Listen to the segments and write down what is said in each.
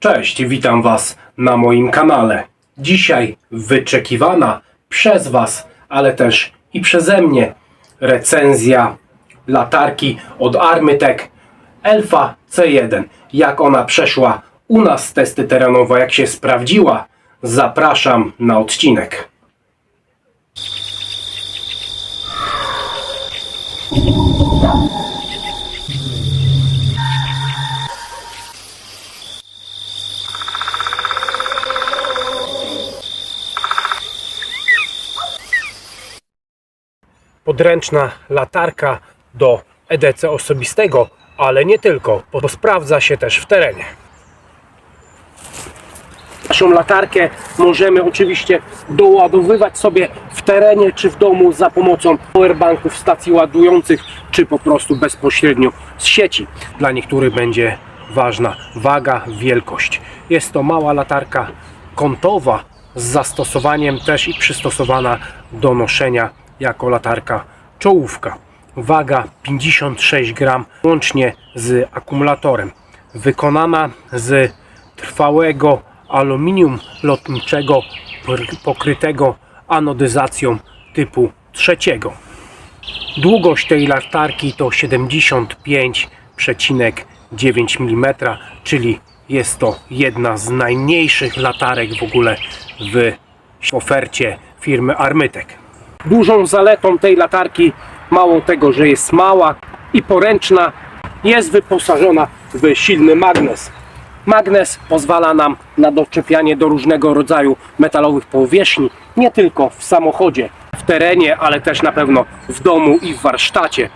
Cześć, witam Was na moim kanale. Dzisiaj wyczekiwana przez Was, ale też i przeze mnie recenzja latarki od Armytek Elfa C1. Jak ona przeszła u nas testy terenowe, jak się sprawdziła, zapraszam na odcinek. Podręczna latarka do EDC osobistego, ale nie tylko, bo sprawdza się też w terenie. Naszą latarkę możemy oczywiście doładowywać sobie w terenie czy w domu za pomocą powerbanków, stacji ładujących, czy po prostu bezpośrednio z sieci. Dla niektórych będzie ważna waga, wielkość. Jest to mała latarka kątowa z zastosowaniem też i przystosowana do noszenia jako latarka czołówka. Waga 56 gram łącznie z akumulatorem. Wykonana z trwałego aluminium lotniczego pokrytego anodyzacją typu trzeciego. Długość tej latarki to 75,9 mm, czyli jest to jedna z najmniejszych latarek w ogóle w ofercie firmy Armytek. Dużą zaletą tej latarki, mało tego, że jest mała i poręczna, jest wyposażona w silny magnes. Magnes pozwala nam na doczepianie do różnego rodzaju metalowych powierzchni, nie tylko w samochodzie, w terenie, ale też na pewno w domu i w warsztacie.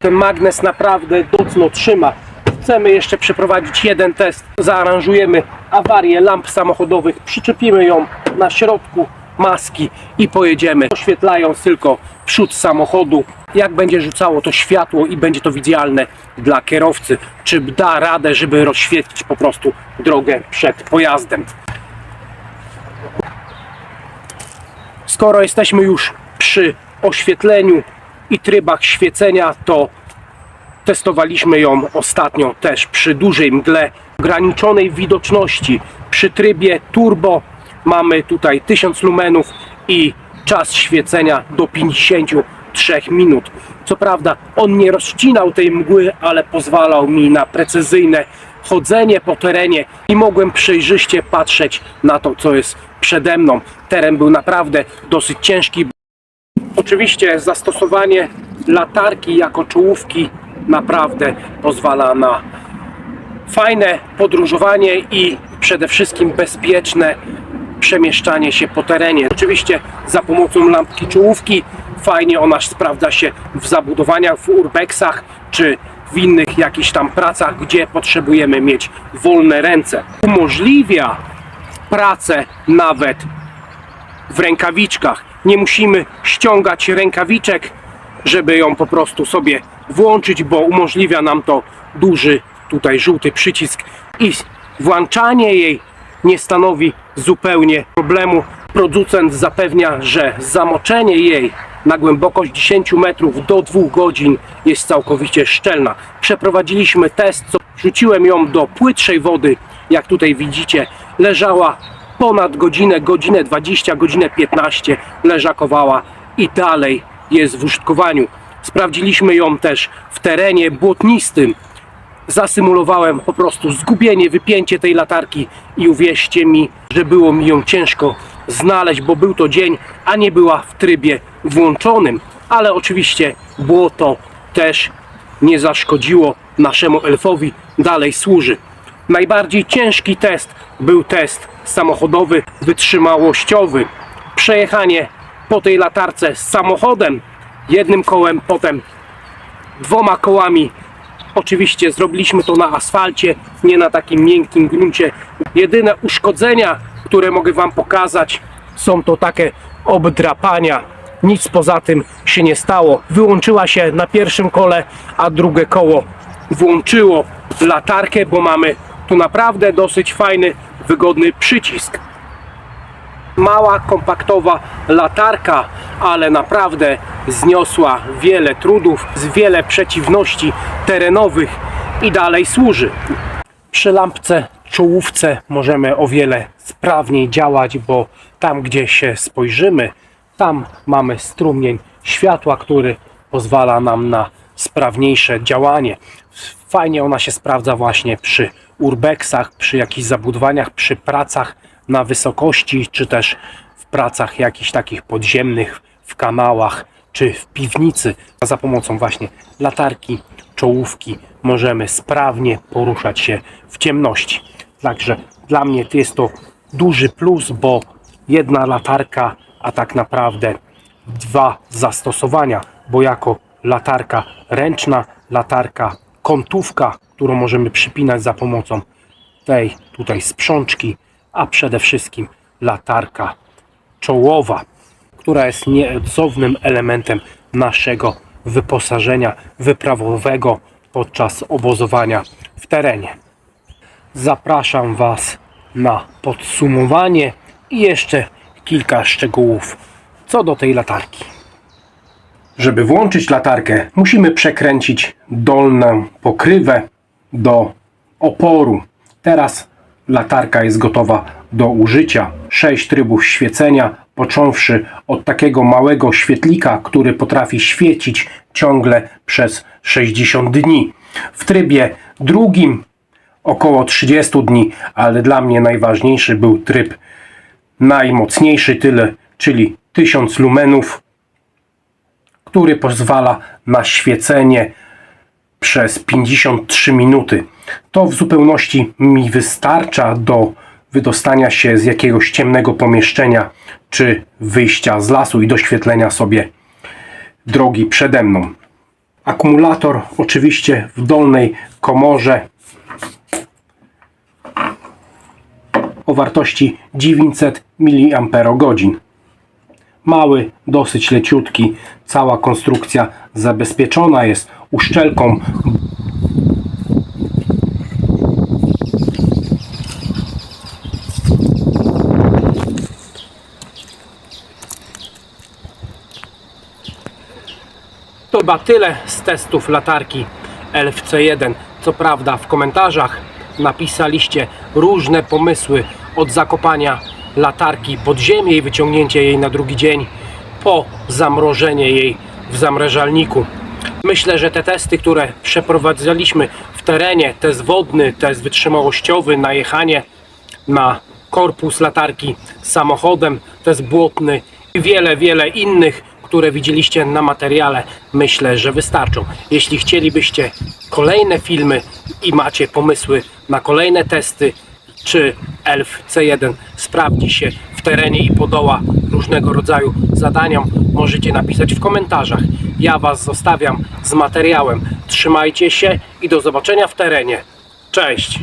Ten magnes naprawdę mocno trzyma. Chcemy jeszcze przeprowadzić jeden test. Zaaranżujemy awarię lamp samochodowych, przyczepimy ją na środku maski i pojedziemy, oświetlając tylko przód samochodu. Jak będzie rzucało to światło i będzie to widzialne dla kierowcy, czy da radę, żeby rozświetlić po prostu drogę przed pojazdem. Skoro jesteśmy już przy oświetleniu i trybach świecenia, to testowaliśmy ją ostatnio też przy dużej mgle, ograniczonej widoczności. Przy trybie turbo mamy tutaj 1000 lumenów i czas świecenia do 53 minut. Co prawda on nie rozcinał tej mgły, ale pozwalał mi na precyzyjne chodzenie po terenie i mogłem przejrzyście patrzeć na to, co jest przede mną. Teren był naprawdę dosyć ciężki, Oczywiście zastosowanie latarki jako czołówki naprawdę pozwala na fajne podróżowanie i przede wszystkim bezpieczne przemieszczanie się po terenie. Oczywiście za pomocą lampki czołówki fajnie ona sprawdza się w zabudowaniach, w urbexach czy w innych jakichś tam pracach, gdzie potrzebujemy mieć wolne ręce. Umożliwia pracę nawet w rękawiczkach. Nie musimy ściągać rękawiczek, żeby ją po prostu sobie włączyć, bo umożliwia nam to duży tutaj żółty przycisk i włączanie jej nie stanowi zupełnie problemu. Producent zapewnia, że zamoczenie jej na głębokość 10 metrów do 2 godzin jest całkowicie szczelna. Przeprowadziliśmy test, co rzuciłem ją do płytszej wody, jak tutaj widzicie, leżała ponad godzinę, godzinę 20, godzinę 15 leżakowała i dalej jest w użytkowaniu. Sprawdziliśmy ją też w terenie błotnistym. Zasymulowałem po prostu zgubienie, wypięcie tej latarki i uwierzcie mi, że było mi ją ciężko znaleźć, bo był to dzień, a nie była w trybie włączonym. Ale oczywiście błoto też nie zaszkodziło naszemu elfowi, dalej służy. Najbardziej ciężki test był test samochodowy, wytrzymałościowy. Przejechanie po tej latarce z samochodem, jednym kołem, potem dwoma kołami. Oczywiście zrobiliśmy to na asfalcie, nie na takim miękkim gruncie. Jedyne uszkodzenia, które mogę Wam pokazać, są to takie obdrapania. Nic poza tym się nie stało. Wyłączyła się na pierwszym kole, a drugie koło włączyło latarkę, bo mamy tu naprawdę dosyć fajny, wygodny przycisk. Mała, kompaktowa latarka, ale naprawdę zniosła wiele trudów, wiele przeciwności terenowych i dalej służy. Przy lampce czołówce możemy o wiele sprawniej działać, bo tam gdzie się spojrzymy, tam mamy strumień światła, który pozwala nam na sprawniejsze działanie. Fajnie ona się sprawdza właśnie przy urbexach, przy jakichś zabudowaniach, przy pracach na wysokości, czy też w pracach jakichś takich podziemnych, w kanałach, czy w piwnicy. Za pomocą właśnie latarki, czołówki możemy sprawnie poruszać się w ciemności. Także dla mnie jest to duży plus, bo jedna latarka, a tak naprawdę dwa zastosowania, bo jako latarka ręczna, latarka kątówka, którą możemy przypinać za pomocą tej tutaj sprzączki, a przede wszystkim latarka czołowa, która jest nieodzownym elementem naszego wyposażenia wyprawowego podczas obozowania w terenie. Zapraszam Was na podsumowanie i jeszcze kilka szczegółów co do tej latarki. Żeby włączyć latarkę, musimy przekręcić dolną pokrywę do oporu. Teraz latarka jest gotowa do użycia. Sześć trybów świecenia, począwszy od takiego małego świetlika, który potrafi świecić ciągle przez 60 dni. W trybie drugim około 30 dni, ale dla mnie najważniejszy był tryb najmocniejszy tyle, czyli 1000 lumenów, który pozwala na świecenie przez 53 minuty. To w zupełności mi wystarcza do wydostania się z jakiegoś ciemnego pomieszczenia czy wyjścia z lasu i doświetlenia sobie drogi przede mną. Akumulator oczywiście w dolnej komorze o wartości 900 mAh. Mały, dosyć leciutki, cała konstrukcja zabezpieczona jest uszczelką To chyba tyle z testów latarki LFC1. Co prawda w komentarzach napisaliście różne pomysły od zakopania latarki pod ziemię i wyciągnięcie jej na drugi dzień po zamrożenie jej w zamrażalniku. Myślę, że te testy, które przeprowadzaliśmy w terenie, test wodny, test wytrzymałościowy, najechanie na korpus latarki samochodem, test błotny i wiele, wiele innych, które widzieliście na materiale, myślę, że wystarczą. Jeśli chcielibyście kolejne filmy i macie pomysły na kolejne testy, czy ELF C1 sprawdzi się w terenie i podoła różnego rodzaju zadaniom, możecie napisać w komentarzach. Ja Was zostawiam z materiałem. Trzymajcie się i do zobaczenia w terenie. Cześć!